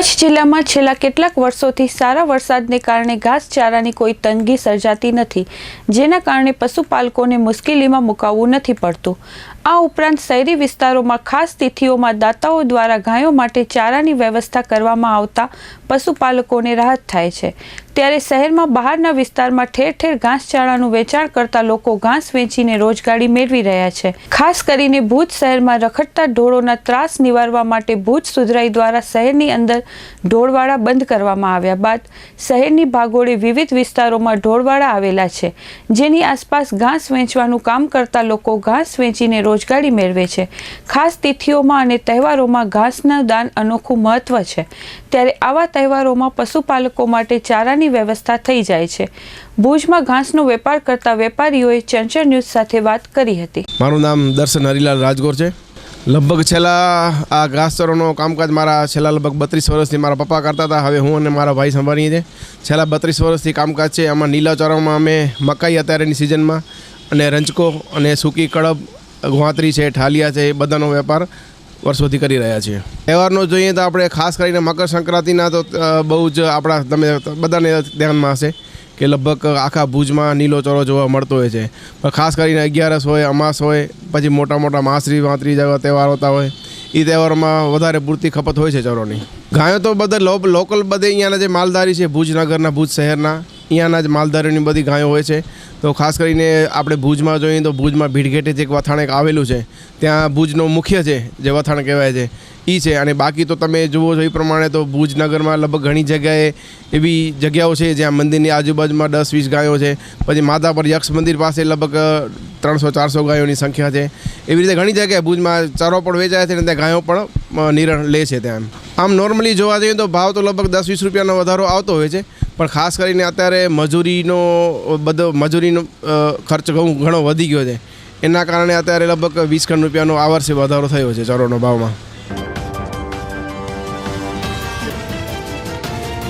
કચ્છ જિલ્લામાં છેલ્લા કેટલાક વર્ષોથી સારા વરસાદને કારણે ઘાસચારાની કોઈ તંગી સર્જાતી નથી, જેના કારણે પશુપાલકોને મુશ્કેલીમાં મુકાવવું નથી પડતું. આ ઉપરાંત શહેરી વિસ્તારોમાં ખાસ તિથિઓમાં દાતાઓ દ્વારા ગાયો માટે ચારાની વ્યવસ્થા કરવામાં આવતા પશુપાલકોને રાહત થાય છે. ત્યારે શહેરમાં બહારના વિસ્તારમાં ઠેર ઠેર ઘાસચારાનું વેચાણ કરતા લોકો ઘાસ વેચીને રોજગારી મેળવી રહ્યા છે. ખાસ કરીને ભુજ શહેરમાં રખડતા ઢોળોના ત્રાસ નિવારવા માટે ભુજ સુધરાઈ દ્વારા શહેરની અંદર ઢોળવાળા બંધ કરવામાં આવ્યા બાદ શહેરની ભાગોળે વિવિધ વિસ્તારોમાં ઢોળવાળા આવેલા છે, જેની આસપાસ ઘાસ વેચવાનું કામ કરતા લોકો ઘાસ વેચીને રોજગારી મેળવે છે. ખાસ તિથિઓમાં અને તહેવારોમાં ઘાસના દાન અનોખું મહત્વ છે. ત્યારે આવા તહેવારોમાં પશુપાલકો માટે ચારાની વ્યવસ્થા થઈ જાય છે. ભુજમાં ઘાસનો વેપાર કરતા વેપારીઓએ ચંચળ ન્યૂઝ સાથે વાત કરી હતી. મારું નામ દર્શન હરિલાલ રાજગોર છે. લગભગ છેલ્લા આ ઘાસચરોનો કામકાજ મારા છેલ્લા લગભગ બત્રીસ વર્ષથી મારા પપ્પા કરતા હતા. હવે હું અને મારા ભાઈ સંભાળીએ છીએ. છેલ્લા બત્રીસ વર્ષથી કામકાજ છે. આમાં નીલા ચોરામાં અમે મકાઈ અત્યારેની સિઝનમાં અને રંચકો અને સૂકી કડબ ગુવાતરી છે, ઠાલિયા છે, એ બધાનો વેપાર વર્ષોથી કરી રહ્યા છીએ. તહેવારનો જોઈએ તો આપણે ખાસ કરીને મકર સંક્રાંતિના તો બહુ જ આપણા તમે બધાને ધ્યાનમાં હશે કે લગભગ આખા ભુજમાં નીલો ચોરો જોવા મળતો હોય છે. પણ ખાસ કરીને અગિયારસ હોય, અમાસ હોય, પછી મોટા મોટા માસરી વાંતરી જેવા તહેવાર હોતા હોય એ તહેવારોમાં વધારે પૂરતી ખપત હોય છે ચોરોની. ગાયો તો બધા લોકલ બધે અહીંયાના જે માલધારી છે ભુજનગરના ભુજ શહેરના અહીંયાના જ માલધારીઓની બધી ગાયો હોય છે. તો ખાસ કરીને આપણે ભુજમાં જોઈએ તો ભુજમાં ભીડઘેટે જે એક વથાણ આવેલું છે, ત્યાં ભુજનો મુખ્ય છે, જે વથાણ કહેવાય છે એ છે. અને બાકી તો તમે જુઓ છો એ પ્રમાણે તો ભુજ નગરમાં લગભગ ઘણી જગ્યાએ એવી જગ્યાઓ છે જ્યાં મંદિરની આજુબાજુમાં દસ વીસ ગાયો છે. પછી માધાપર યક્ષ મંદિર પાસે લગભગ ત્રણસો ચારસો ગાયોની સંખ્યા છે. એવી રીતે ઘણી જગ્યાએ ભુજમાં ચારો પણ વેચાય છે અને ત્યાં ગાયો પણ નિરણ લે છે ત્યાં. આમ નોર્મલી જોવા જઈએ તો ભાવ તો લગભગ દસ વીસ રૂપિયાનો વધારો આવતો હોય છે. પણ ખાસ કરીને અત્યારે મજૂરીનો, બધો મજૂરીનો ખર્ચ ઘઉં ઘણો વધી ગયો છે. એના કારણે અત્યારે લગભગ વીસ ખંડ રૂપિયાનો આ વર્ષે વધારો થયો છે ચરોનો ભાવમાં.